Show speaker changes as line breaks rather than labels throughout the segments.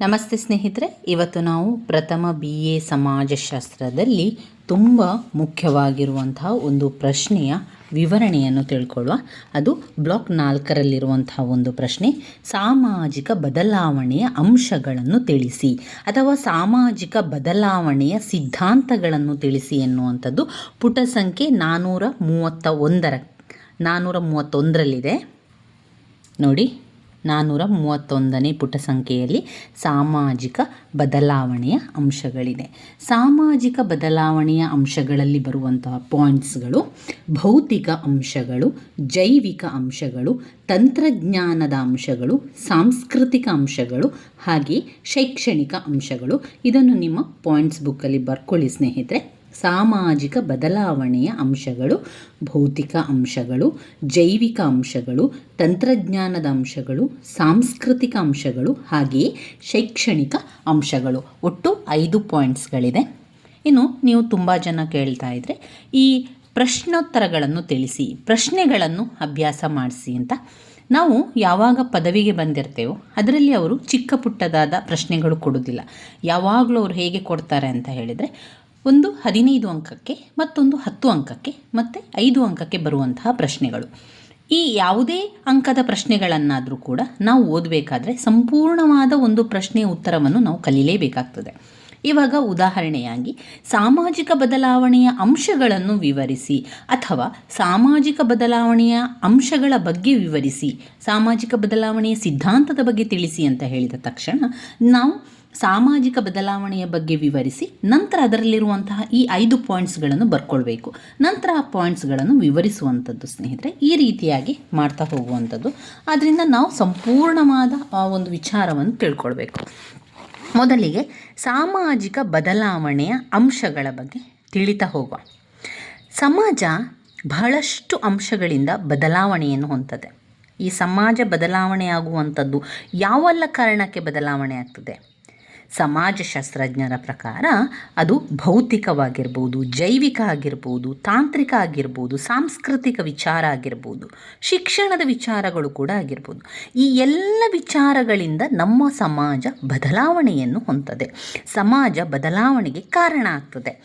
ನಮಸ್ತೆ ಸ್ನೇಹಿತರೆ, ಇವತ್ತು ನಾವು ಪ್ರಥಮ ಬಿ ಎ ಸಮಾಜಶಾಸ್ತ್ರದಲ್ಲಿ ತುಂಬ ಮುಖ್ಯವಾಗಿರುವಂತಹ ಒಂದು ಪ್ರಶ್ನೆಯ ವಿವರಣೆಯನ್ನು ತಿಳ್ಕೊಳ್ಳುವ. ಅದು ಬ್ಲಾಕ್ ನಾಲ್ಕರಲ್ಲಿರುವಂತಹ ಒಂದು ಪ್ರಶ್ನೆ. ಸಾಮಾಜಿಕ ಬದಲಾವಣೆಯ ಅಂಶಗಳನ್ನು ತಿಳಿಸಿ ಅಥವಾ ಸಾಮಾಜಿಕ ಬದಲಾವಣೆಯ ಸಿದ್ಧಾಂತಗಳನ್ನು ತಿಳಿಸಿ ಎನ್ನುವಂಥದ್ದು ಪುಟ ಸಂಖ್ಯೆ ನಾನ್ನೂರ ಮೂವತ್ತ ಒಂದರ ನಾನ್ನೂರ ಮೂವತ್ತೊಂದರಲ್ಲಿದೆ. ನೋಡಿ. ನಾನ್ನೂರ ಮೂವತ್ತೊಂದನೇ ಪುಟ ಸಂಖ್ಯೆಯಲ್ಲಿ ಸಾಮಾಜಿಕ ಬದಲಾವಣೆಯ ಅಂಶಗಳಿದೆ. ಸಾಮಾಜಿಕ ಬದಲಾವಣೆಯ ಅಂಶಗಳಲ್ಲಿ ಬರುವಂತಹ ಪಾಯಿಂಟ್ಸ್ಗಳು, ಭೌತಿಕ ಅಂಶಗಳು, ಜೈವಿಕ ಅಂಶಗಳು, ತಂತ್ರಜ್ಞಾನದ ಅಂಶಗಳು, ಸಾಂಸ್ಕೃತಿಕ ಅಂಶಗಳು ಹಾಗೆ ಶೈಕ್ಷಣಿಕ ಅಂಶಗಳು. ಇದನ್ನು ನಿಮ್ಮ ಪಾಯಿಂಟ್ಸ್ ಬುಕ್ಕಲ್ಲಿ ಬರ್ಕೊಳ್ಳಿ ಸ್ನೇಹಿತರೆ. ಸಾಮಾಜಿಕ ಬದಲಾವಣೆಯ ಅಂಶಗಳು, ಭೌತಿಕ ಅಂಶಗಳು, ಜೈವಿಕ ಅಂಶಗಳು, ತಂತ್ರಜ್ಞಾನದ ಅಂಶಗಳು, ಸಾಂಸ್ಕೃತಿಕ ಅಂಶಗಳು ಹಾಗೆಯೇ ಶೈಕ್ಷಣಿಕ ಅಂಶಗಳು. ಒಟ್ಟು ಐದು ಪಾಯಿಂಟ್ಸ್ಗಳಿದೆ ಇನ್ನು ನೀವು ತುಂಬ ಜನ ಕೇಳ್ತಾ ಇದ್ದರೆ ಈ ಪ್ರಶ್ನೋತ್ತರಗಳನ್ನು ತಿಳಿಸಿ, ಪ್ರಶ್ನೆಗಳನ್ನು ಅಭ್ಯಾಸ ಮಾಡಿಸಿ ಅಂತ. ನಾವು ಯಾವಾಗ ಪದವಿಗೆ ಬಂದಿರ್ತೇವೋ ಅದರಲ್ಲಿ ಅವರು ಚಿಕ್ಕ ಪುಟ್ಟದಾದ ಪ್ರಶ್ನೆಗಳು ಕೊಡೋದಿಲ್ಲ ಯಾವಾಗಲೂ ಅವರು ಹೇಗೆ ಕೊಡ್ತಾರೆ ಅಂತ ಹೇಳಿದರೆ ಒಂದು ಹದಿನೈದು ಅಂಕಕ್ಕೆ, ಮತ್ತೊಂದು ಹತ್ತು ಅಂಕಕ್ಕೆ, ಮತ್ತು ಐದು ಅಂಕಕ್ಕೆ ಬರುವಂತಹ ಪ್ರಶ್ನೆಗಳು. ಈ ಯಾವುದೇ ಅಂಕದ ಪ್ರಶ್ನೆಗಳನ್ನಾದರೂ ಕೂಡ ನಾವು ಓದಬೇಕಾದ್ರೆ ಸಂಪೂರ್ಣವಾದ ಒಂದು ಪ್ರಶ್ನೆಯ ಉತ್ತರವನ್ನು ನಾವು ಕಲಿಯಲೇಬೇಕಾಗ್ತದೆ ಇವಾಗ ಉದಾಹರಣೆಯಾಗಿ ಸಾಮಾಜಿಕ ಬದಲಾವಣೆಯ ಅಂಶಗಳನ್ನು ವಿವರಿಸಿ ಅಥವಾ ಸಾಮಾಜಿಕ ಬದಲಾವಣೆಯ ಅಂಶಗಳ ಬಗ್ಗೆ ವಿವರಿಸಿ, ಸಾಮಾಜಿಕ ಬದಲಾವಣೆಯ ಸಿದ್ಧಾಂತದ ಬಗ್ಗೆ ತಿಳಿಸಿ ಅಂತ ಹೇಳಿದ ತಕ್ಷಣ ನಾವು ಸಾಮಾಜಿಕ ಬದಲಾವಣೆಯ ಬಗ್ಗೆ ವಿವರಿಸಿ ನಂತರ ಅದರಲ್ಲಿರುವಂತಹ ಈ ಐದು ಪಾಯಿಂಟ್ಸ್ಗಳನ್ನು ಬರ್ಕೊಳ್ಬೇಕು. ನಂತರ ಆ ಪಾಯಿಂಟ್ಸ್ಗಳನ್ನು ವಿವರಿಸುವಂಥದ್ದು ಸ್ನೇಹಿತರೆ, ಈ ರೀತಿಯಾಗಿ ಮಾಡ್ತಾ ಹೋಗುವಂಥದ್ದು. ಆದ್ದರಿಂದ ನಾವು ಸಂಪೂರ್ಣವಾದ ಆ ಒಂದು ವಿಚಾರವನ್ನು ತಿಳ್ಕೊಳ್ಬೇಕು. ಮೊದಲಿಗೆ ಸಾಮಾಜಿಕ ಬದಲಾವಣೆಯ ಅಂಶಗಳ ಬಗ್ಗೆ ತಿಳಿತಾ ಹೋಗುವ. ಸಮಾಜ ಬಹಳಷ್ಟು ಅಂಶಗಳಿಂದ ಬದಲಾವಣೆಯನ್ನು ಹೊಂದದೆ ಈ ಸಮಾಜ ಬದಲಾವಣೆ ಆಗುವಂಥದ್ದು ಯಾವೆಲ್ಲ ಕಾರಣಕ್ಕೆ ಬದಲಾವಣೆ ಆಗ್ತದೆ? ಸಮಾಜಶಾಸ್ತ್ರಜ್ಞರ ಪ್ರಕಾರ ಅದು ಭೌತಿಕವಾಗಿರ್ಬೋದು, ಜೈವಿಕ ಆಗಿರ್ಬೋದು, ತಾಂತ್ರಿಕ ಆಗಿರ್ಬೋದು, ಸಾಂಸ್ಕೃತಿಕ ವಿಚಾರ ಆಗಿರ್ಬೋದು, ಶಿಕ್ಷಣದ ವಿಚಾರಗಳು ಕೂಡ ಆಗಿರ್ಬೋದು. ಈ ಎಲ್ಲ ವಿಚಾರಗಳಿಂದ ನಮ್ಮ ಸಮಾಜ ಬದಲಾವಣೆಯನ್ನು ಹೊಂದದೆ, ಸಮಾಜ ಬದಲಾವಣೆಗೆ ಕಾರಣ ಆಗ್ತದೆ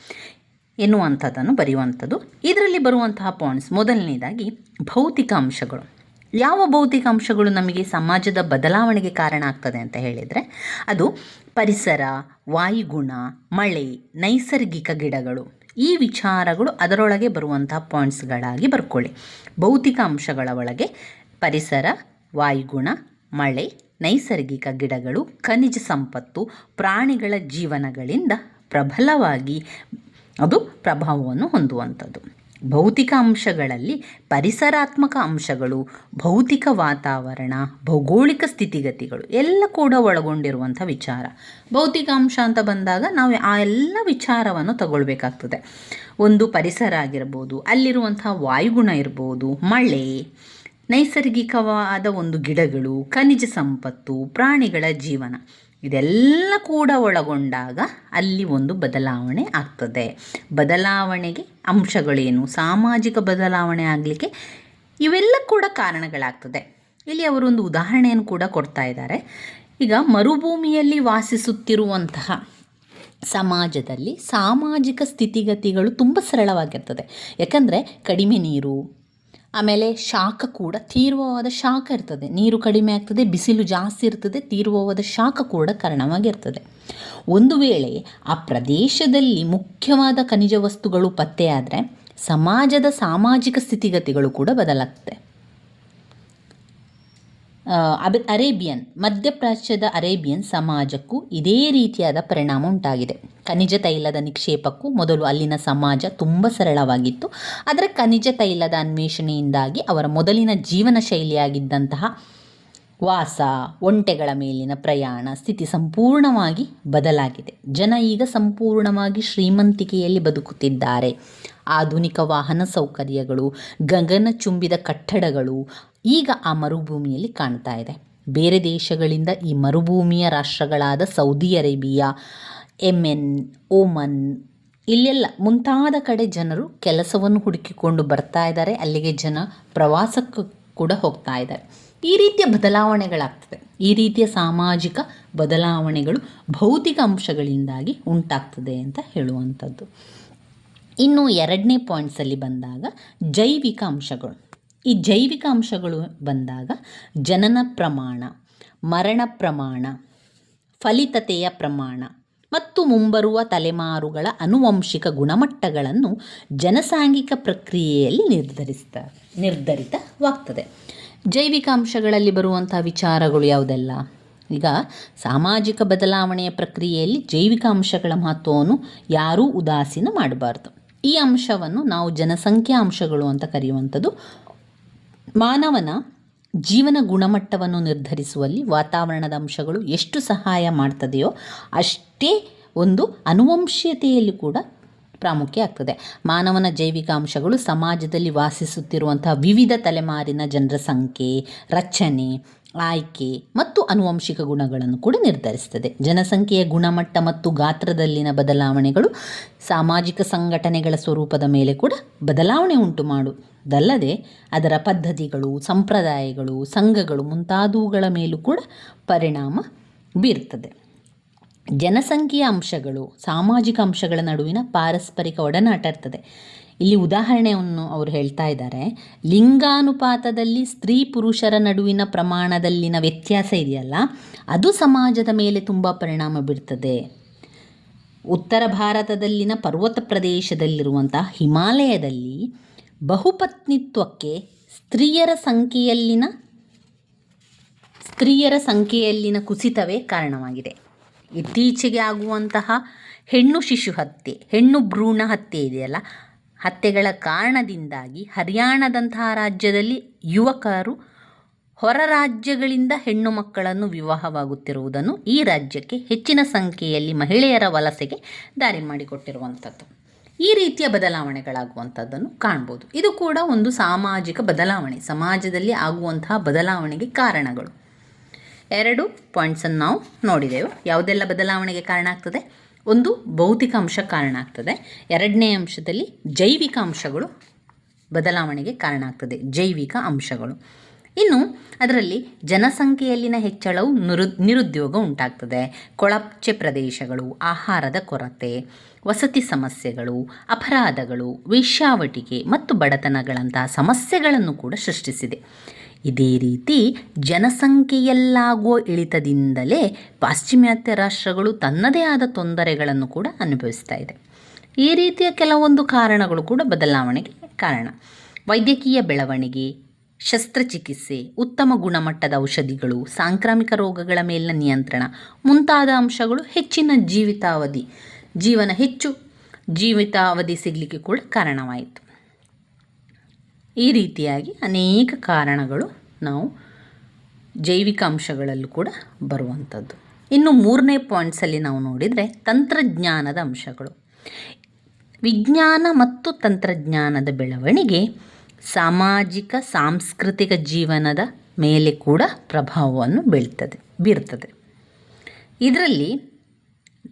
ಎನ್ನುವಂಥದ್ದನ್ನು ಬರೆಯುವಂಥದ್ದು. ಇದರಲ್ಲಿ ಬರುವಂತಹ ಪಾಯಿಂಟ್ಸ್ ಮೊದಲನೇದಾಗಿ ಭೌತಿಕ ಅಂಶಗಳು. ಯಾವ ಭೌತಿಕ ಅಂಶಗಳು ನಮಗೆ ಸಮಾಜದ ಬದಲಾವಣೆಗೆ ಕಾರಣ ಆಗ್ತದೆ ಅಂತ ಹೇಳಿದರೆ, ಅದು ಪರಿಸರ, ವಾಯುಗುಣ, ಮಳೆ, ನೈಸರ್ಗಿಕ ಗಿಡಗಳು. ಈ ವಿಚಾರಗಳು ಅದರೊಳಗೆ ಬರುವಂತಹ ಪಾಯಿಂಟ್ಸ್ಗಳಾಗಿ ಬರ್ಕೊಳ್ಳಿ. ಭೌತಿಕ ಅಂಶಗಳ ಒಳಗೆ ಪರಿಸರ, ವಾಯುಗುಣ, ಮಳೆ, ನೈಸರ್ಗಿಕ ಗಿಡಗಳು, ಖನಿಜ ಸಂಪತ್ತು, ಪ್ರಾಣಿಗಳ ಜೀವನಗಳಿಂದ ಪ್ರಬಲವಾಗಿ ಅದು ಪ್ರಭಾವವನ್ನು ಹೊಂದುವಂಥದ್ದು. ಭೌತಿಕ ಅಂಶಗಳಲ್ಲಿ ಪರಿಸರಾತ್ಮಕ ಅಂಶಗಳು, ಭೌತಿಕ ವಾತಾವರಣ, ಭೌಗೋಳಿಕ ಸ್ಥಿತಿಗತಿಗಳು ಎಲ್ಲ ಕೂಡ ಒಳಗೊಂಡಿರುವಂಥ ವಿಚಾರ. ಭೌತಿಕ ಅಂಶ ಅಂತ ಬಂದಾಗ ನಾವು ಆ ಎಲ್ಲ ವಿಚಾರವನ್ನು ತಗೊಳ್ಬೇಕಾಗ್ತದೆ. ಒಂದು ಪರಿಸರ ಆಗಿರ್ಬೋದು, ಅಲ್ಲಿರುವಂಥ ವಾಯುಗುಣ ಇರ್ಬೋದು, ಮಳೆ, ನೈಸರ್ಗಿಕವಾದ ಒಂದು ಗಿಡಗಳು, ಖನಿಜ ಸಂಪತ್ತು, ಪ್ರಾಣಿಗಳ ಜೀವನ. ಇದೆಲ್ಲ ಕೂಡ ಒಳಗೊಂಡಾಗ ಅಲ್ಲಿ ಒಂದು ಬದಲಾವಣೆ ಆಗ್ತದೆ. ಬದಲಾವಣೆಗೆ ಅಂಶಗಳೇನು? ಸಾಮಾಜಿಕ ಬದಲಾವಣೆ ಆಗಲಿಕ್ಕೆ ಇವೆಲ್ಲ ಕೂಡ ಕಾರಣಗಳಾಗ್ತದೆ. ಇಲ್ಲಿ ಅವರೊಂದು ಉದಾಹರಣೆಯನ್ನು ಕೂಡ ಕೊಡ್ತಾ ಇದ್ದಾರೆ. ಈಗ ಮರುಭೂಮಿಯಲ್ಲಿ ವಾಸಿಸುತ್ತಿರುವಂತಹ ಸಮಾಜದಲ್ಲಿ ಸಾಮಾಜಿಕ ಸ್ಥಿತಿಗತಿಗಳು ತುಂಬ ಸರಳವಾಗಿರ್ತದೆ. ಯಾಕಂದರೆ ಕಡಿಮೆ ನೀರು ಆಮೇಲೆ ಶಾಖ ಕೂಡ ತೀವ್ರವಾದ ಶಾಖ ಇರ್ತದೆ. ನೀರು ಕಡಿಮೆ ಆಗ್ತದೆ, ಬಿಸಿಲು ಜಾಸ್ತಿ ಇರ್ತದೆ ತೀವ್ರವಾದ ಶಾಖ ಕೂಡ ಕಾರಣವಾಗಿರ್ತದೆ. ಒಂದು ವೇಳೆ ಆ ಪ್ರದೇಶದಲ್ಲಿ ಮುಖ್ಯವಾದ ಖನಿಜ ವಸ್ತುಗಳು ಪತ್ತೆಯಾದರೆ ಸಮಾಜದ ಸಾಮಾಜಿಕ ಸ್ಥಿತಿಗತಿಗಳು ಕೂಡ ಬದಲಾಗ್ತದೆ. ಅಬ್, ಅರೇಬಿಯನ್, ಮಧ್ಯಪ್ರಾಚ್ಯದ ಅರೇಬಿಯನ್ ಸಮಾಜಕ್ಕೂ ಇದೇ ರೀತಿಯಾದ ಪರಿಣಾಮ ಉಂಟಾಗಿದೆ. ಖನಿಜ ತೈಲದ ನಿಕ್ಷೇಪಕ್ಕೂ ಮೊದಲು ಅಲ್ಲಿನ ಸಮಾಜ ತುಂಬ ಸರಳವಾಗಿತ್ತು. ಆದರೆ ಖನಿಜ ತೈಲದ ಅನ್ವೇಷಣೆಯಿಂದಾಗಿ ಅವರ ಮೊದಲಿನ ಜೀವನ ಶೈಲಿಯಾಗಿದ್ದಂತಹ ವಾಸ, ಒಂಟೆಗಳ ಮೇಲಿನ ಪ್ರಯಾಣ, ಸ್ಥಿತಿ ಸಂಪೂರ್ಣವಾಗಿ ಬದಲಾಗಿದೆ. ಜನ ಈಗ ಸಂಪೂರ್ಣವಾಗಿ ಶ್ರೀಮಂತಿಕೆಯಲ್ಲಿ ಬದುಕುತ್ತಿದ್ದಾರೆ. ಆಧುನಿಕ ವಾಹನ ಸೌಕರ್ಯಗಳು ಗಗನಚುಂಬಿದ ಕಟ್ಟಡಗಳು ಈಗ ಆ ಮರುಭೂಮಿಯಲ್ಲಿ ಕಾಣ್ತಾ ಇದೆ. ಬೇರೆ ದೇಶಗಳಿಂದ ಈ ಮರುಭೂಮಿಯ ರಾಷ್ಟ್ರಗಳಾದ ಸೌದಿ ಅರೇಬಿಯಾ, ಎಮೆನ್ ಓಮನ್ ಇಲ್ಲೆಲ್ಲ ಮುಂತಾದ ಕಡೆ ಜನರು ಕೆಲಸವನ್ನು ಹುಡುಕಿಕೊಂಡು ಬರ್ತಾ ಇದ್ದಾರೆ. ಅಲ್ಲಿಗೆ ಜನ ಪ್ರವಾಸಕ್ಕೂ ಕೂಡ ಹೋಗ್ತಾ ಇದ್ದಾರೆ. ಈ ರೀತಿಯ ಬದಲಾವಣೆಗಳಾಗ್ತದೆ. ಈ ರೀತಿಯ ಸಾಮಾಜಿಕ ಬದಲಾವಣೆಗಳು ಭೌತಿಕ ಅಂಶಗಳಿಂದಾಗಿ ಉಂಟಾಗ್ತದೆ ಅಂತ ಹೇಳುವಂಥದ್ದು. ಇನ್ನು ಎರಡನೇ ಪಾಯಿಂಟ್ಸಲ್ಲಿ ಬಂದಾಗ ಜೈವಿಕ ಅಂಶಗಳು. ಈ ಜೈವಿಕ ಅಂಶಗಳು ಬಂದಾಗ ಜನನ ಪ್ರಮಾಣ, ಮರಣ ಪ್ರಮಾಣ, ಫಲಿತತೆಯ ಪ್ರಮಾಣ ಮತ್ತು ಮುಂಬರುವ ತಲೆಮಾರುಗಳ ಅನುವಂಶಿಕ ಗುಣಮಟ್ಟಗಳನ್ನು ಜನಸಾಂಘಿಕ ಪ್ರಕ್ರಿಯೆಯಲ್ಲಿ ನಿರ್ಧರಿಸ್ತ, ನಿರ್ಧರಿತವಾಗ್ತದೆ. ಜೈವಿಕ ಅಂಶಗಳಲ್ಲಿ ಬರುವಂಥ ವಿಚಾರಗಳು ಯಾವುದೆಲ್ಲ? ಈಗ ಸಾಮಾಜಿಕ ಬದಲಾವಣೆಯ ಪ್ರಕ್ರಿಯೆಯಲ್ಲಿ ಜೈವಿಕ ಅಂಶಗಳ ಮಹತ್ವವನ್ನು ಯಾರೂ ಉದಾಸೀನ ಮಾಡಬಾರ್ದು. ಈ ಅಂಶವನ್ನು ನಾವು ಜನಸಂಖ್ಯಾ ಅಂಶಗಳು ಅಂತ ಕರೆಯುವಂಥದ್ದು ಮಾನವನ ಜೀವನ ಗುಣಮಟ್ಟವನ್ನು ನಿರ್ಧರಿಸುವಲ್ಲಿ ವಾತಾವರಣದ ಅಂಶಗಳು ಎಷ್ಟು ಸಹಾಯ ಮಾಡ್ತದೆಯೋ ಅಷ್ಟೇ ಒಂದು ಅನುವಂಶೀಯತೆಯಲ್ಲಿ ಕೂಡ ಪ್ರಾಮುಖ್ಯ ಆಗ್ತದೆ. ಮಾನವನ ಜೈವಿಕ ಅಂಶಗಳು ಸಮಾಜದಲ್ಲಿ ವಾಸಿಸುತ್ತಿರುವಂತಹ ವಿವಿಧ ತಲೆಮಾರಿನ ಜನರ ಸಂಖ್ಯೆ, ರಚನೆ ಆಯ್ಕೆ ಮತ್ತು ಅನುವಂಶಿಕ ಗುಣಗಳನ್ನು ಕೂಡ ನಿರ್ಧರಿಸ್ತದೆ. ಜನಸಂಖ್ಯೆಯ ಗುಣಮಟ್ಟ ಮತ್ತು ಗಾತ್ರದಲ್ಲಿನ ಬದಲಾವಣೆಗಳು ಸಾಮಾಜಿಕ ಸಂಘಟನೆಗಳ ಸ್ವರೂಪದ ಮೇಲೆ ಕೂಡ ಬದಲಾವಣೆ ಉಂಟು ಮಾಡುವುದಲ್ಲದೆ ಅದರ ಪದ್ಧತಿಗಳು, ಸಂಪ್ರದಾಯಗಳು, ಸಂಘಗಳು ಮುಂತಾದವುಗಳ ಮೇಲೂ ಕೂಡ ಪರಿಣಾಮ ಬೀರ್ತದೆ ಜನಸಂಖ್ಯೆಯ ಅಂಶಗಳು ಸಾಮಾಜಿಕ ಅಂಶಗಳ ನಡುವಿನ ಪಾರಸ್ಪರಿಕ ಒಡನಾಟ ಇರ್ತದೆ. ಇಲ್ಲಿ ಉದಾಹರಣೆಯನ್ನು ಅವರು ಹೇಳ್ತಾ ಇದ್ದಾರೆ. ಲಿಂಗಾನುಪಾತದಲ್ಲಿ ಸ್ತ್ರೀ ಪುರುಷರ ನಡುವಿನ ಪ್ರಮಾಣದಲ್ಲಿನ ವ್ಯತ್ಯಾಸ ಇದೆಯಲ್ಲ, ಅದು ಸಮಾಜದ ಮೇಲೆ ತುಂಬ ಪರಿಣಾಮ ಬೀರ್ತದೆ. ಉತ್ತರ ಭಾರತದಲ್ಲಿನ ಪರ್ವತ ಪ್ರದೇಶದಲ್ಲಿರುವಂಥ ಹಿಮಾಲಯದಲ್ಲಿ ಬಹುಪತ್ನಿತ್ವಕ್ಕೆ ಸ್ತ್ರೀಯರ ಸಂಖ್ಯೆಯಲ್ಲಿನ ಸ್ತ್ರೀಯರ ಸಂಖ್ಯೆಯಲ್ಲಿನ ಕುಸಿತವೇ ಕಾರಣವಾಗಿದೆ. ಇತ್ತೀಚೆಗೆ ಆಗುವಂತಹ ಹೆಣ್ಣು ಶಿಶು ಹತ್ಯೆ, ಹೆಣ್ಣು ಭ್ರೂಣ ಹತ್ಯೆ ಇದೆಯಲ್ಲ ಹತ್ಯೆಗಳ ಕಾರಣದಿಂದಾಗಿ ಹರಿಯಾಣದಂತಹ ರಾಜ್ಯದಲ್ಲಿ ಯುವಕರು ಹೊರ ರಾಜ್ಯಗಳಿಂದ ಹೆಣ್ಣು ಮಕ್ಕಳನ್ನು ವಿವಾಹವಾಗುತ್ತಿರುವುದನ್ನು ಈ ರಾಜ್ಯಕ್ಕೆ ಹೆಚ್ಚಿನ ಸಂಖ್ಯೆಯಲ್ಲಿ ಮಹಿಳೆಯರ ವಲಸೆಗೆ ದಾರಿ ಮಾಡಿಕೊಟ್ಟಿರುವಂಥದ್ದು. ಈ ರೀತಿಯ ಬದಲಾವಣೆಗಳಾಗುವಂಥದ್ದನ್ನು ಕಾಣ್ಬೋದು. ಇದು ಕೂಡ ಒಂದು ಸಾಮಾಜಿಕ ಬದಲಾವಣೆ, ಸಮಾಜದಲ್ಲಿ ಆಗುವಂತಹ ಬದಲಾವಣೆಗೆ ಕಾರಣಗಳು. ಎರಡು ಪಾಯಿಂಟ್ಸನ್ನು ನಾವು ನೋಡಿದೆವು. ಯಾವುದೆಲ್ಲ ಬದಲಾವಣೆಗೆ ಕಾರಣ ಆಗ್ತದೆ? ಒಂದು ಭೌತಿಕ ಅಂಶ ಕಾರಣ ಆಗ್ತದೆ. ಎರಡನೇ ಅಂಶದಲ್ಲಿ ಜೈವಿಕ ಅಂಶಗಳು ಬದಲಾವಣೆಗೆ ಕಾರಣ ಆಗ್ತದೆ. ಜೈವಿಕ ಅಂಶಗಳು. ಇನ್ನು ಅದರಲ್ಲಿ ಜನಸಂಖ್ಯೆಯಲ್ಲಿನ ಹೆಚ್ಚಳವು ನಿರು, ನಿರುದ್ಯೋಗ ಉಂಟಾಗ್ತದೆ. ಕೊಳಚೆ ಪ್ರದೇಶಗಳು, ಆಹಾರದ ಕೊರತೆ, ವಸತಿ ಸಮಸ್ಯೆಗಳು, ಅಪರಾಧಗಳು ವೇಶ್ಯಾವಟಿಕೆ ಮತ್ತು ಬಡತನಗಳಂತಹ ಸಮಸ್ಯೆಗಳನ್ನು ಕೂಡ ಸೃಷ್ಟಿಸಿದೆ. ಇದೇ ರೀತಿ ಜನಸಂಖ್ಯೆಯಲ್ಲಾಗುವ ಇಳಿತದಿಂದಲೇ ಪಾಶ್ಚಿಮಾತ್ಯ ರಾಷ್ಟ್ರಗಳು ತನ್ನದೇ ಆದ ತೊಂದರೆಗಳನ್ನು ಕೂಡ ಅನುಭವಿಸ್ತಾ ಇದೆ. ಈ ರೀತಿಯ ಕೆಲವೊಂದು ಕಾರಣಗಳು ಕೂಡ ಬದಲಾವಣೆಗೆ ಕಾರಣ. ವೈದ್ಯಕೀಯ ಬೆಳವಣಿಗೆ, ಶಸ್ತ್ರಚಿಕಿತ್ಸೆ, ಉತ್ತಮ ಗುಣಮಟ್ಟದ ಔಷಧಿಗಳು, ಸಾಂಕ್ರಾಮಿಕ ರೋಗಗಳ ಮೇಲಿನ ನಿಯಂತ್ರಣ ಮುಂತಾದ ಅಂಶಗಳು ಹೆಚ್ಚಿನ ಜೀವಿತಾವಧಿ, ಜೀವನ ಹೆಚ್ಚು ಜೀವಿತಾವಧಿ ಸಿಗಲಿಕ್ಕೆ ಕೂಡ ಕಾರಣವಾಯಿತು. ಈ ರೀತಿಯಾಗಿ ಅನೇಕ ಕಾರಣಗಳು ನಾವು ಜೈವಿಕ ಅಂಶಗಳಲ್ಲೂ ಕೂಡ ಬರುವಂಥದ್ದು. ಇನ್ನು ಮೂರನೇ ಪಾಯಿಂಟ್ಸಲ್ಲಿ ನಾವು ನೋಡಿದರೆ ತಂತ್ರಜ್ಞಾನದ ಅಂಶಗಳು. ವಿಜ್ಞಾನ ಮತ್ತು ತಂತ್ರಜ್ಞಾನದ ಬೆಳವಣಿಗೆ ಸಾಮಾಜಿಕ, ಸಾಂಸ್ಕೃತಿಕ ಜೀವನದ ಮೇಲೆ ಕೂಡ ಪ್ರಭಾವವನ್ನು ಬೀಳ್ತದೆ, ಬೀರ್ತದೆ. ಇದರಲ್ಲಿ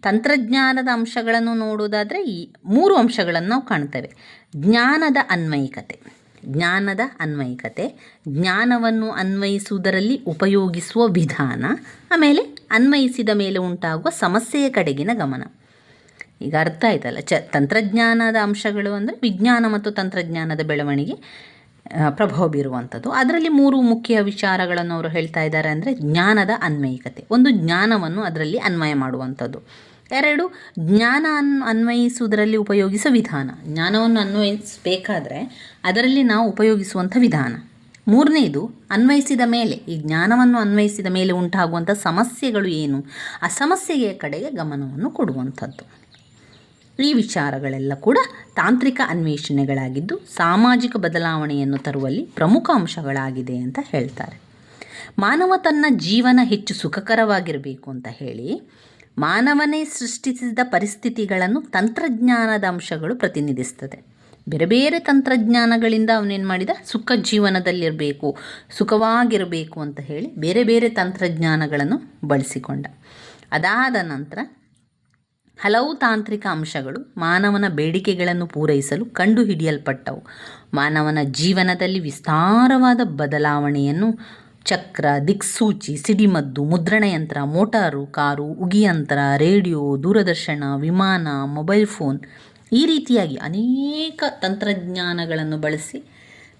ತಂತ್ರಜ್ಞಾನದ ಅಂಶಗಳನ್ನು ನೋಡುವುದಾದರೆ ಈ ಮೂರು ಅಂಶಗಳನ್ನು ನಾವು ಕಾಣ್ತೇವೆ. ಜ್ಞಾನದ ಅನ್ವಯಿಕತೆ. ಜ್ಞಾನದ ಅನ್ವಯಿಕತೆ, ಜ್ಞಾನವನ್ನು ಅನ್ವಯಿಸುವುದರಲ್ಲಿ ಉಪಯೋಗಿಸುವ ವಿಧಾನ, ಆಮೇಲೆ ಅನ್ವಯಿಸಿದ ಮೇಲೆ ಉಂಟಾಗುವ ಸಮಸ್ಯೆಯ ಕಡೆಗಿನ ಗಮನ. ಈಗ ಅರ್ಥ ಆಯ್ತಲ್ಲ? ಚ, ತಂತ್ರಜ್ಞಾನದ ಅಂಶಗಳು ಅಂದರೆ ವಿಜ್ಞಾನ ಮತ್ತು ತಂತ್ರಜ್ಞಾನದ ಬೆಳವಣಿಗೆ ಪ್ರಭಾವ ಬೀರುವಂಥದ್ದು. ಅದರಲ್ಲಿ ಮೂರು ಮುಖ್ಯ ವಿಚಾರಗಳನ್ನು ಅವರು ಹೇಳ್ತಾ ಇದ್ದಾರೆ ಅಂದರೆ ಜ್ಞಾನದ ಅನ್ವಯಿಕತೆ. ಒಂದು ಜ್ಞಾನವನ್ನು ಅದರಲ್ಲಿ ಅನ್ವಯ ಮಾಡುವಂಥದ್ದು. ಎರಡು, ಜ್ಞಾನ ಅನ್, ಅನ್ವಯಿಸುವುದರಲ್ಲಿ ಉಪಯೋಗಿಸುವ ವಿಧಾನ. ಜ್ಞಾನವನ್ನು ಅನ್ವಯಿಸಬೇಕಾದ್ರೆ ಅದರಲ್ಲಿ ನಾವು ಉಪಯೋಗಿಸುವಂಥ ವಿಧಾನ. ಮೂರನೇದು, ಅನ್ವಯಿಸಿದ ಮೇಲೆ, ಈ ಜ್ಞಾನವನ್ನು ಅನ್ವಯಿಸಿದ ಮೇಲೆ ಉಂಟಾಗುವಂಥ ಸಮಸ್ಯೆಗಳು ಏನು? ಆ ಸಮಸ್ಯೆಗೆ ಕಡೆಗೆ ಗಮನವನ್ನು ಕೊಡುವಂಥದ್ದು. ಈ ವಿಚಾರಗಳೆಲ್ಲ ಕೂಡ ತಾಂತ್ರಿಕ ಅನ್ವೇಷಣೆಗಳಾಗಿದ್ದು ಸಾಮಾಜಿಕ ಬದಲಾವಣೆಯನ್ನು ತರುವಲ್ಲಿ ಪ್ರಮುಖ ಅಂಶಗಳಾಗಿದೆ ಅಂತ ಹೇಳ್ತಾರೆ. ಮಾನವ ತನ್ನ ಜೀವನ ಹೆಚ್ಚು ಸುಖಕರವಾಗಿರಬೇಕು ಅಂತ ಹೇಳಿ ಮಾನವನೇ ಸೃಷ್ಟಿಸಿದ ಪರಿಸ್ಥಿತಿಗಳನ್ನು ತಂತ್ರಜ್ಞಾನದ ಅಂಶಗಳು ಪ್ರತಿನಿಧಿಸ್ತದೆ. ಬೇರೆ ಬೇರೆ ತಂತ್ರಜ್ಞಾನಗಳಿಂದ ಅವನೇನು ಮಾಡಿದ? ಸುಖ ಜೀವನದಲ್ಲಿರಬೇಕು, ಸುಖವಾಗಿರಬೇಕು ಅಂತ ಹೇಳಿ ಬೇರೆ ಬೇರೆ ತಂತ್ರಜ್ಞಾನಗಳನ್ನು ಬಳಸಿಕೊಂಡ. ಅದಾದ ನಂತರ ಹಲವು ತಾಂತ್ರಿಕ ಅಂಶಗಳು ಮಾನವನ ಬೇಡಿಕೆಗಳನ್ನು ಪೂರೈಸಲು ಕಂಡುಹಿಡಿಯಲ್ಪಟ್ಟವು. ಮಾನವನ ಜೀವನದಲ್ಲಿ ವಿಸ್ತಾರವಾದ ಬದಲಾವಣೆಯನ್ನು ಚಕ್ರ, ದಿಕ್ಸೂಚಿ, ಸಿಡಿಮದ್ದು, ಮುದ್ರಣಯಂತ್ರ, ಮೋಟಾರು, ಕಾರು, ಉಗಿಯಂತ್ರ, ರೇಡಿಯೋ, ದೂರದರ್ಶನ, ವಿಮಾನ, ಮೊಬೈಲ್ ಫೋನ್ ಈ ರೀತಿಯಾಗಿ ಅನೇಕ ತಂತ್ರಜ್ಞಾನಗಳನ್ನು ಬಳಸಿ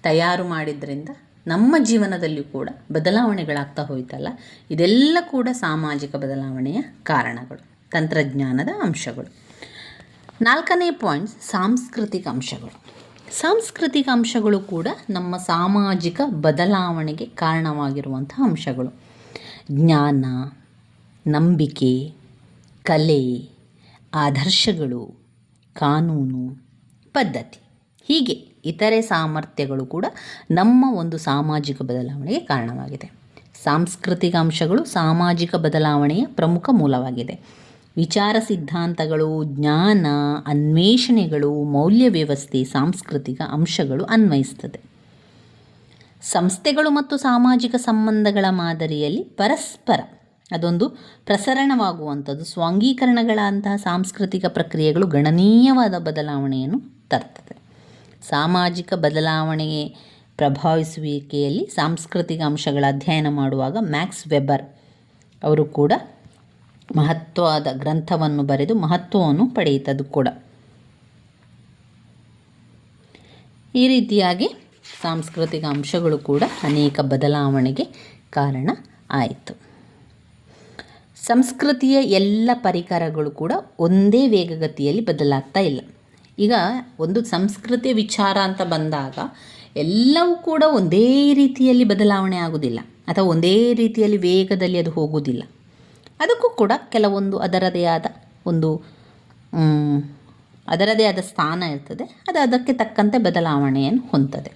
ತಯಾರು ಮಾಡಿದ್ರಿಂದ ನಮ್ಮ ಜೀವನದಲ್ಲಿ ಕೂಡ ಬದಲಾವಣೆಗಳಾಗ್ತಾ ಹೋಯ್ತಲ್ಲ. ಇದೆಲ್ಲ ಕೂಡ ಸಾಮಾಜಿಕ ಬದಲಾವಣೆಯ ಕಾರಣಗಳು, ತಂತ್ರಜ್ಞಾನದ ಅಂಶಗಳು. ನಾಲ್ಕನೇ ಪಾಯಿಂಟ್ ಸಾಂಸ್ಕೃತಿಕ ಅಂಶಗಳು. ಸಾಂಸ್ಕೃತಿಕ ಅಂಶಗಳು ಕೂಡ ನಮ್ಮ ಸಾಮಾಜಿಕ ಬದಲಾವಣೆಗೆ ಕಾರಣವಾಗಿರುವಂಥ ಅಂಶಗಳು. ಜ್ಞಾನ, ನಂಬಿಕೆ, ಕಲೆ, ಆದರ್ಶಗಳು, ಕಾನೂನು, ಪದ್ಧತಿ ಹೀಗೆ ಇತರೆ ಸಾಮರ್ಥ್ಯಗಳು ಕೂಡ ನಮ್ಮ ಒಂದು ಸಾಮಾಜಿಕ ಬದಲಾವಣೆಗೆ ಕಾರಣವಾಗಿದೆ. ಸಾಂಸ್ಕೃತಿಕ ಅಂಶಗಳು ಸಾಮಾಜಿಕ ಬದಲಾವಣೆಯ ಪ್ರಮುಖ ಮೂಲವಾಗಿದೆ. ವಿಚಾರ ಸಿದ್ಧಾಂತಗಳು, ಜ್ಞಾನ, ಅನ್ವೇಷಣೆಗಳು, ಮೌಲ್ಯ ವ್ಯವಸ್ಥೆ, ಸಾಂಸ್ಕೃತಿಕ ಅಂಶಗಳು ಅನ್ವಯಿಸ್ತದೆ. ಸಂಸ್ಥೆಗಳು ಮತ್ತು ಸಾಮಾಜಿಕ ಸಂಬಂಧಗಳ ಮಾದರಿಯಲ್ಲಿ ಪರಸ್ಪರ, ಅದೊಂದು ಪ್ರಸರಣವಾಗುವಂಥದ್ದು. ಸ್ವಾಂಗೀಕರಣಗಳಂತಹ ಸಾಂಸ್ಕೃತಿಕ ಪ್ರಕ್ರಿಯೆಗಳು ಗಣನೀಯವಾದ ಬದಲಾವಣೆಯನ್ನು ತರ್ತದೆ. ಸಾಮಾಜಿಕ ಬದಲಾವಣೆಗೆ ಪ್ರಭಾವಿಸುವಿಕೆಯಲ್ಲಿ ಸಾಂಸ್ಕೃತಿಕ ಅಂಶಗಳ ಅಧ್ಯಯನ ಮಾಡುವಾಗ ಮ್ಯಾಕ್ಸ್ ವೆಬರ್ ಅವರು ಕೂಡ ಮಹತ್ವದ ಗ್ರಂಥವನ್ನು ಬರೆದು ಮಹತ್ವವನ್ನು ಪಡೆಯುತ್ತದೆ ಕೂಡ. ಈ ರೀತಿಯಾಗಿ ಸಾಂಸ್ಕೃತಿಕ ಅಂಶಗಳು ಕೂಡ ಅನೇಕ ಬದಲಾವಣೆಗೆ ಕಾರಣ ಆಯಿತು. ಸಂಸ್ಕೃತಿಯ ಎಲ್ಲ ಪರಿಕರಗಳು ಕೂಡ ಒಂದೇ ವೇಗಗತಿಯಲ್ಲಿ ಬದಲಾಗ್ತಾ ಇಲ್ಲ. ಈಗ ಒಂದು ಸಂಸ್ಕೃತಿಯ ವಿಚಾರ ಅಂತ ಬಂದಾಗ ಎಲ್ಲವೂ ಕೂಡ ಒಂದೇ ರೀತಿಯಲ್ಲಿ ಬದಲಾವಣೆ ಆಗುವುದಿಲ್ಲ ಅಥವಾ ಒಂದೇ ರೀತಿಯಲ್ಲಿ ವೇಗದಲ್ಲಿ ಅದು ಹೋಗುವುದಿಲ್ಲ ಅದಕ್ಕೂ ಕೂಡ ಕೆಲವೊಂದು ಅದರದೇ ಆದ ಒಂದು ಅದರದೇ ಆದ ಸ್ಥಾನ ಇರ್ತದೆ. ಅದು ಅದಕ್ಕೆ ತಕ್ಕಂತೆ ಬದಲಾವಣೆಯನ್ನು ಹೊಂದ್ತದೆ.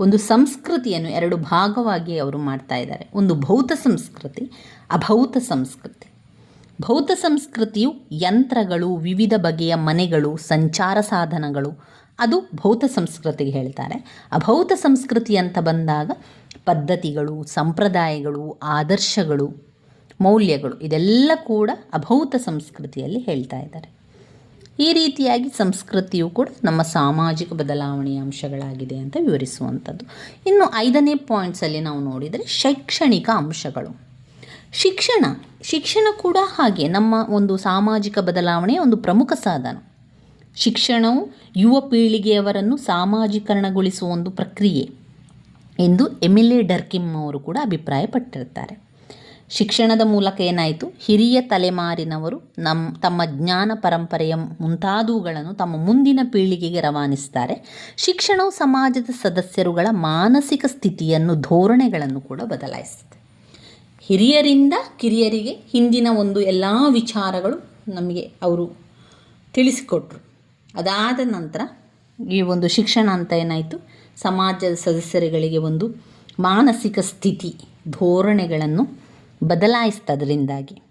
ಒಂದು ಸಂಸ್ಕೃತಿಯನ್ನು ಎರಡು ಭಾಗವಾಗಿ ಅವರು ಮಾಡ್ತಾ ಇದ್ದಾರೆ. ಒಂದು ಭೌತ ಸಂಸ್ಕೃತಿ, ಅಭೌತ ಸಂಸ್ಕೃತಿ. ಭೌತ ಸಂಸ್ಕೃತಿಯು ಯಂತ್ರಗಳು, ವಿವಿಧ ಬಗೆಯ ಮನೆಗಳು, ಸಂಚಾರ ಸಾಧನಗಳು, ಅದು ಭೌತ ಸಂಸ್ಕೃತಿಗೆ ಹೇಳ್ತಾರೆ. ಅಭೌತ ಸಂಸ್ಕೃತಿ ಅಂತ ಬಂದಾಗ ಪದ್ಧತಿಗಳು, ಸಂಪ್ರದಾಯಗಳು, ಆದರ್ಶಗಳು ಮೌಲ್ಯಗಳು ಇದೆಲ್ಲ ಕೂಡ ಅಭೌತ ಸಂಸ್ಕೃತಿಯಲ್ಲಿ ಹೇಳ್ತಾ ಇದ್ದಾರೆ. ಈ ರೀತಿಯಾಗಿ ಸಂಸ್ಕೃತಿಯು ಕೂಡ ನಮ್ಮ ಸಾಮಾಜಿಕ ಬದಲಾವಣೆಯ ಅಂಶಗಳಾಗಿದೆ ಅಂತ ವಿವರಿಸುವಂಥದ್ದು. ಇನ್ನು ಐದನೇ ಪಾಯಿಂಟ್ಸಲ್ಲಿ ನಾವು ನೋಡಿದರೆ ಶೈಕ್ಷಣಿಕ ಅಂಶಗಳು. ಶಿಕ್ಷಣ ಶಿಕ್ಷಣ ಕೂಡ ಹಾಗೆ ನಮ್ಮ ಒಂದು ಸಾಮಾಜಿಕ ಬದಲಾವಣೆಯ ಒಂದು ಪ್ರಮುಖ ಸಾಧನ. ಶಿಕ್ಷಣವು ಯುವ ಪೀಳಿಗೆಯವರನ್ನು ಸಾಮಾಜೀಕರಣಗೊಳಿಸುವ ಒಂದು ಪ್ರಕ್ರಿಯೆ ಎಂದು ಎಮಿಲೆ ಡರ್ಕಿಮ್ ಅವರು ಕೂಡ ಅಭಿಪ್ರಾಯಪಟ್ಟಿರ್ತಾರೆ ಶಿಕ್ಷಣದ ಮೂಲಕ ಏನಾಯಿತು? ಹಿರಿಯ ತಲೆಮಾರಿನವರು ನಮ್ಮ ತಮ್ಮ ಜ್ಞಾನ ಪರಂಪರೆಯ ಮುಂತಾದವುಗಳನ್ನು ತಮ್ಮ ಮುಂದಿನ ಪೀಳಿಗೆಗೆ ರವಾನಿಸ್ತಾರೆ. ಶಿಕ್ಷಣವು ಸಮಾಜದ ಸದಸ್ಯರುಗಳ ಮಾನಸಿಕ ಸ್ಥಿತಿಯನ್ನು, ಧೋರಣೆಗಳನ್ನು ಕೂಡ ಬದಲಾಯಿಸುತ್ತೆ. ಹಿರಿಯರಿಂದ ಕಿರಿಯರಿಗೆ ಹಿಂದಿನ ಒಂದು ಎಲ್ಲ ವಿಚಾರಗಳು ನಮಗೆ ಅವರು ತಿಳಿಸಿಕೊಟ್ರು. ಅದಾದ ನಂತರ ಈ ಒಂದು ಶಿಕ್ಷಣ ಅಂತ ಏನಾಯಿತು? ಸಮಾಜದ ಸದಸ್ಯರುಗಳಿಗೆ ಒಂದು ಮಾನಸಿಕ ಸ್ಥಿತಿ, ಧೋರಣೆಗಳನ್ನು ಬದಲಾಯಿಸ್ತದರಿಂದಾಗಿ.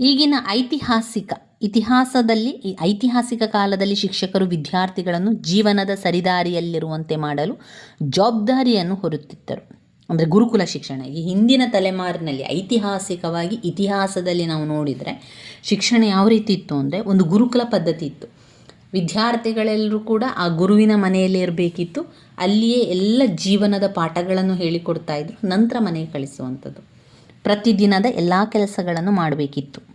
ಈಗಿನ ಐತಿಹಾಸಿಕ ಇತಿಹಾಸದಲ್ಲಿ, ಈ ಐತಿಹಾಸಿಕ ಕಾಲದಲ್ಲಿ ಶಿಕ್ಷಕರು ವಿದ್ಯಾರ್ಥಿಗಳನ್ನು ಜೀವನದ ಸರಿದಾರಿಯಲ್ಲಿರುವಂತೆ ಮಾಡಲು ಜವಾಬ್ದಾರಿಯನ್ನು ಹೊರುತ್ತಿದ್ದರು. ಅಂದರೆ ಗುರುಕುಲ ಶಿಕ್ಷಣ. ಈ ಹಿಂದಿನ ತಲೆಮಾರಿನಲ್ಲಿ ಐತಿಹಾಸಿಕವಾಗಿ ಇತಿಹಾಸದಲ್ಲಿ ನಾವು ನೋಡಿದರೆ ಶಿಕ್ಷಣ ಯಾವ ರೀತಿ ಇತ್ತು ಅಂದರೆ ಒಂದು ಗುರುಕುಲ ಪದ್ಧತಿ ಇತ್ತು. ವಿದ್ಯಾರ್ಥಿಗಳೆಲ್ಲರೂ ಕೂಡ ಆ ಗುರುವಿನ ಮನೆಯಲ್ಲಿ ಇರಬೇಕಿತ್ತು. ಅಲ್ಲಿಯೇ ಎಲ್ಲ ಜೀವನದ ಪಾಠಗಳನ್ನು ಹೇಳಿಕೊಡ್ತಾ ಇದ್ರು. ನಂತರ ಮನೆಗೆ ಕಳಿಸುವಂಥದ್ದು. ಪ್ರತಿದಿನದ ಎಲ್ಲ ಕೆಲಸಗಳನ್ನು ಮಾಡಬೇಕಿತ್ತು.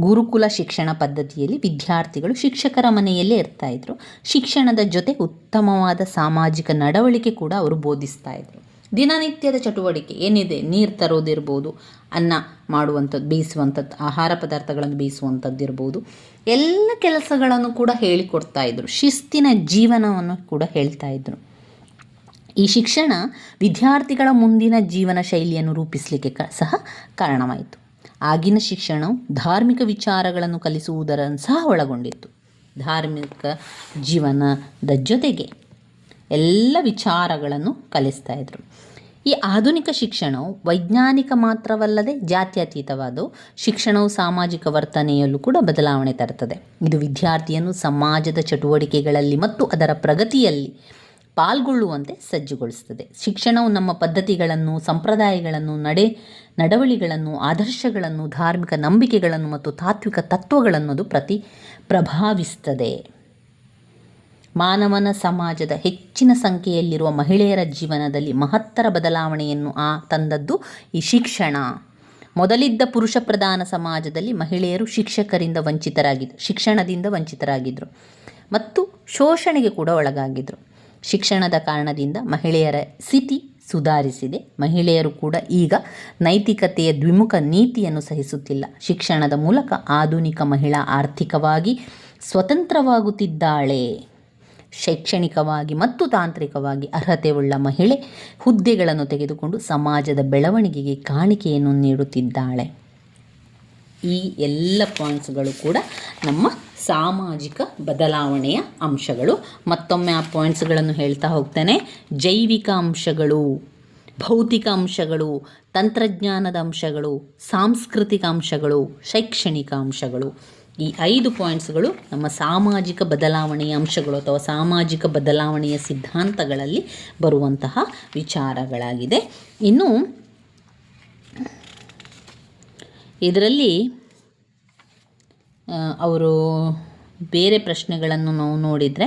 ಗುರುಕುಲ ಶಿಕ್ಷಣ ಪದ್ಧತಿಯಲ್ಲಿ ವಿದ್ಯಾರ್ಥಿಗಳು ಶಿಕ್ಷಕರ ಮನೆಯಲ್ಲೇ ಇರ್ತಾಯಿದ್ರು ಶಿಕ್ಷಣದ ಜೊತೆ ಉತ್ತಮವಾದ ಸಾಮಾಜಿಕ ನಡವಳಿಕೆ ಕೂಡ ಅವರು ಬೋಧಿಸ್ತಾ ಇದ್ರು. ದಿನನಿತ್ಯದ ಚಟುವಟಿಕೆ ಏನಿದೆ? ನೀರು ತರೋದಿರ್ಬೋದು, ಅನ್ನ ಮಾಡುವಂಥದ್ದು, ಬೇಯಿಸುವಂಥದ್ದು, ಆಹಾರ ಪದಾರ್ಥಗಳನ್ನು ಬೇಯಿಸುವಂಥದ್ದು ಇರ್ಬೋದು. ಎಲ್ಲ ಕೆಲಸಗಳನ್ನು ಕೂಡ ಹೇಳಿಕೊಡ್ತಾ ಇದ್ರು. ಶಿಸ್ತಿನ ಜೀವನವನ್ನು ಕೂಡ ಹೇಳ್ತಾ ಇದ್ದರು ಈ ಶಿಕ್ಷಣ ವಿದ್ಯಾರ್ಥಿಗಳ ಮುಂದಿನ ಜೀವನ ಶೈಲಿಯನ್ನು ರೂಪಿಸಲಿಕ್ಕೆ ಕ, ಸಹ ಕಾರಣವಾಯಿತು. ಆಗಿನ ಶಿಕ್ಷಣವು ಧಾರ್ಮಿಕ ವಿಚಾರಗಳನ್ನು ಕಲಿಸುವುದರನ್ನು ಸಹ ಒಳಗೊಂಡಿತ್ತು. ಧಾರ್ಮಿಕ ಜೀವನದ ಜೊತೆಗೆ ಎಲ್ಲ ವಿಚಾರಗಳನ್ನು ಕಲಿಸ್ತಾ ಇದ್ರು. ಈ ಆಧುನಿಕ ಶಿಕ್ಷಣವು ವೈಜ್ಞಾನಿಕ ಮಾತ್ರವಲ್ಲದೆ ಜಾತ್ಯತೀತವಾದವು ಶಿಕ್ಷಣವು ಸಾಮಾಜಿಕ ವರ್ತನೆಯಲ್ಲೂ ಕೂಡ ಬದಲಾವಣೆ ತರುತ್ತದೆ. ಇದು ವಿದ್ಯಾರ್ಥಿಯನ್ನು ಸಮಾಜದ ಚಟುವಟಿಕೆಗಳಲ್ಲಿ ಮತ್ತು ಅದರ ಪ್ರಗತಿಯಲ್ಲಿ ಪಾಲ್ಗೊಳ್ಳುವಂತೆ ಸಜ್ಜುಗೊಳಿಸುತ್ತದೆ. ಶಿಕ್ಷಣವು ನಮ್ಮ ಪದ್ಧತಿಗಳನ್ನು, ಸಂಪ್ರದಾಯಗಳನ್ನು, ನಡೆ, ನಡವಳಿಗಳನ್ನು, ಆದರ್ಶಗಳನ್ನು, ಧಾರ್ಮಿಕ ನಂಬಿಕೆಗಳನ್ನು ಮತ್ತು ತಾತ್ವಿಕ ತತ್ವಗಳನ್ನು ಅದು ಪ್ರತಿ ಪ್ರಭಾವಿಸ್ತದೆ ಮಾನವನ ಸಮಾಜದ ಹೆಚ್ಚಿನ ಸಂಖ್ಯೆಯಲ್ಲಿರುವ ಮಹಿಳೆಯರ ಜೀವನದಲ್ಲಿ ಮಹತ್ತರ ಬದಲಾವಣೆಯನ್ನು ಆ ತಂದದ್ದು ಈ ಶಿಕ್ಷಣ. ಮೊದಲಿದ್ದ ಪುರುಷ ಪ್ರಧಾನ ಸಮಾಜದಲ್ಲಿ ಮಹಿಳೆಯರು ಶಿಕ್ಷಕರಿಂದ ವಂಚಿತರಾಗಿದ್ದರು ಶಿಕ್ಷಣದಿಂದ ವಂಚಿತರಾಗಿದ್ದರು ಮತ್ತು ಶೋಷಣೆಗೆ ಕೂಡ ಒಳಗಾಗಿದ್ದರು ಶಿಕ್ಷಣದ ಕಾರಣದಿಂದ ಮಹಿಳೆಯರ ಸ್ಥಿತಿ ಸುಧಾರಿಸಿದೆ. ಮಹಿಳೆಯರು ಕೂಡ ಈಗ ನೈತಿಕತೆಯ ದ್ವಿಮುಖ ನೀತಿಯನ್ನು ಸಹಿಸುತ್ತಿಲ್ಲ. ಶಿಕ್ಷಣದ ಮೂಲಕ ಆಧುನಿಕ ಮಹಿಳಾ ಆರ್ಥಿಕವಾಗಿ ಸ್ವತಂತ್ರವಾಗುತ್ತಿದ್ದಾಳೆ. ಶೈಕ್ಷಣಿಕವಾಗಿ ಮತ್ತು ತಾಂತ್ರಿಕವಾಗಿ ಅರ್ಹತೆಯುಳ್ಳ ಮಹಿಳೆ ಹುದ್ದೆಗಳನ್ನು ತೆಗೆದುಕೊಂಡು ಸಮಾಜದ ಬೆಳವಣಿಗೆಗೆ ಕಾಣಿಕೆಯನ್ನು ನೀಡುತ್ತಿದ್ದಾಳೆ. ಈ ಎಲ್ಲ ಪಾಯಿಂಟ್ಸ್ಗಳು ಕೂಡ ನಮ್ಮ ಸಾಮಾಜಿಕ ಬದಲಾವಣೆಯ ಅಂಶಗಳು. ಮತ್ತೊಮ್ಮೆ ಆ ಪಾಯಿಂಟ್ಸ್ಗಳನ್ನು ಹೇಳ್ತಾ ಹೋಗ್ತೇನೆ. ಜೈವಿಕ ಅಂಶಗಳು, ಭೌತಿಕ ಅಂಶಗಳು, ತಂತ್ರಜ್ಞಾನದ ಅಂಶಗಳು, ಸಾಂಸ್ಕೃತಿಕ ಅಂಶಗಳು, ಶೈಕ್ಷಣಿಕ ಅಂಶಗಳು. ಈ ಐದು ಪಾಯಿಂಟ್ಸ್ಗಳು ನಮ್ಮ ಸಾಮಾಜಿಕ ಬದಲಾವಣೆಯ ಅಂಶಗಳು ಅಥವಾ ಸಾಮಾಜಿಕ ಬದಲಾವಣೆಯ ಸಿದ್ಧಾಂತಗಳಲ್ಲಿ ಬರುವಂತಹ ವಿಚಾರಗಳಾಗಿದೆ. ಇನ್ನು ಇದರಲ್ಲಿ ಅವರು ಬೇರೆ ಪ್ರಶ್ನೆಗಳನ್ನು ನಾವು ನೋಡಿದರೆ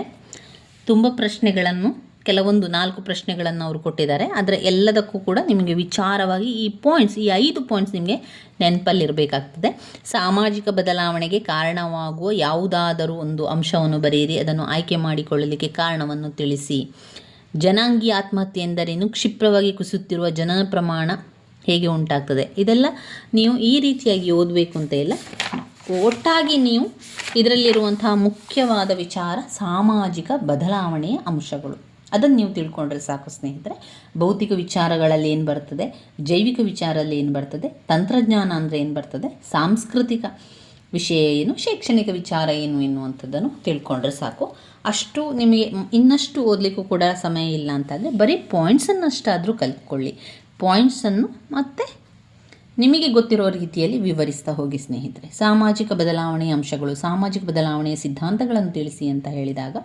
ತುಂಬ ಪ್ರಶ್ನೆಗಳನ್ನು, ಕೆಲವೊಂದು ನಾಲ್ಕು ಪ್ರಶ್ನೆಗಳನ್ನು ಅವರು ಕೊಟ್ಟಿದ್ದಾರೆ. ಆದರೆ ಎಲ್ಲದಕ್ಕೂ ಕೂಡ ನಿಮಗೆ ವಿಚಾರವಾಗಿ ಈ ಪಾಯಿಂಟ್ಸ್ ಈ ಐದು ಪಾಯಿಂಟ್ಸ್ ನಿಮಗೆ ನೆನಪಲ್ಲಿರಬೇಕಾಗ್ತದೆ. ಸಾಮಾಜಿಕ ಬದಲಾವಣೆಗೆ ಕಾರಣವಾಗುವ ಯಾವುದಾದರೂ ಒಂದು ಅಂಶವನ್ನು ಬರೆಯಿರಿ, ಅದನ್ನು ಆಯ್ಕೆ ಮಾಡಿಕೊಳ್ಳಲಿಕ್ಕೆ ಕಾರಣವನ್ನು ತಿಳಿಸಿ. ಜನಾಂಗೀಯ ಆತ್ಮಹತ್ಯೆ ಎಂದರೇನು ಕ್ಷಿಪ್ರವಾಗಿ ಕುಸಿಯುತ್ತಿರುವ ಜನನ ಪ್ರಮಾಣ ಹೇಗೆ ಉಂಟಾಗ್ತದೆ? ಇದೆಲ್ಲ ನೀವು ಈ ರೀತಿಯಾಗಿ ಓದಬೇಕು ಅಂತ ಇಲ್ಲ? ಒಟ್ಟಾಗಿ ನೀವು ಇದರಲ್ಲಿರುವಂತಹ ಮುಖ್ಯವಾದ ವಿಚಾರ ಸಾಮಾಜಿಕ ಬದಲಾವಣೆಯ ಅಂಶಗಳು. ಅದನ್ನು ನೀವು ತಿಳ್ಕೊಂಡ್ರೆ ಸಾಕು ಸ್ನೇಹಿತರೆ. ಭೌತಿಕ ವಿಚಾರಗಳಲ್ಲಿ ಏನು ಬರ್ತದೆ? ಜೈವಿಕ ವಿಚಾರದಲ್ಲಿ ಏನು ಬರ್ತದೆ? ತಂತ್ರಜ್ಞಾನ ಅಂದರೆ ಏನು ಬರ್ತದೆ? ಸಾಂಸ್ಕೃತಿಕ ವಿಷಯ ಏನು? ಶೈಕ್ಷಣಿಕ ವಿಚಾರ ಏನು ಎನ್ನುವಂಥದ್ದನ್ನು ತಿಳ್ಕೊಂಡ್ರೆ ಸಾಕು. ಅಷ್ಟು ನಿಮಗೆ ಇನ್ನಷ್ಟು ಓದಲಿಕ್ಕೂ ಕೂಡ ಸಮಯ ಇಲ್ಲ ಅಂತಂದರೆ ಬರೀ ಪಾಯಿಂಟ್ಸನ್ನು ಅಷ್ಟಾದರೂ ಕಲ್ತ್ಕೊಳ್ಳಿ. ಪಾಯಿಂಟ್ಸನ್ನು ಮತ್ತು ನಿಮಗೆ ಗೊತ್ತಿರೋ ರೀತಿಯಲ್ಲಿ ವಿವರಿಸ್ತಾ ಹೋಗಿ ಸ್ನೇಹಿತರೆ. ಸಾಮಾಜಿಕ ಬದಲಾವಣೆಯ ಅಂಶಗಳು, ಸಾಮಾಜಿಕ ಬದಲಾವಣೆಯ ಸಿದ್ಧಾಂತಗಳನ್ನು ತಿಳಿಸಿ ಅಂತ ಹೇಳಿದಾಗ,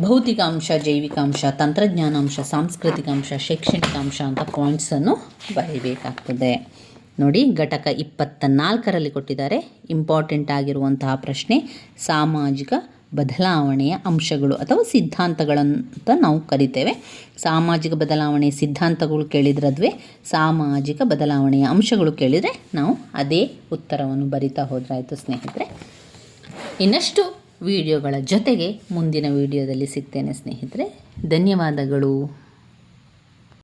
ಭೌತಿಕ ಅಂಶ, ಜೈವಿಕ ಅಂಶ, ತಂತ್ರಜ್ಞಾನ ಅಂಶ, ಸಾಂಸ್ಕೃತಿಕ ಅಂಶ, ಶೈಕ್ಷಣಿಕ ಅಂಶ ಅಂತ ಪಾಯಿಂಟ್ಸನ್ನು ಬರೀಬೇಕಾಗ್ತದೆ. ನೋಡಿ, ಘಟಕ ಇಪ್ಪತ್ತ ನಾಲ್ಕರಲ್ಲಿ ಕೊಟ್ಟಿದ್ದಾರೆ. ಇಂಪಾರ್ಟೆಂಟ್ ಆಗಿರುವಂತಹ ಪ್ರಶ್ನೆ, ಸಾಮಾಜಿಕ ಬದಲಾವಣೆಯ ಅಂಶಗಳು ಅಥವಾ ಸಿದ್ಧಾಂತಗಳಂತ ನಾವು ಕರಿತೇವೆ. ಸಾಮಾಜಿಕ ಬದಲಾವಣೆಯ ಸಿದ್ಧಾಂತಗಳು ಕೇಳಿದ್ರದ್ವೆ, ಸಾಮಾಜಿಕ ಬದಲಾವಣೆಯ ಅಂಶಗಳು ಕೇಳಿದರೆ ನಾವು ಅದೇ ಉತ್ತರವನ್ನು ಬರಿತಾ ಹೋದ್ರಾಯಿತು ಸ್ನೇಹಿತರೆ. ಇನ್ನಷ್ಟು ವಿಡಿಯೋಗಳ ಜೊತೆಗೆ ಮುಂದಿನ ವಿಡಿಯೋದಲ್ಲಿ ಸಿಗ್ತೇನೆ ಸ್ನೇಹಿತರೆ. ಧನ್ಯವಾದಗಳು.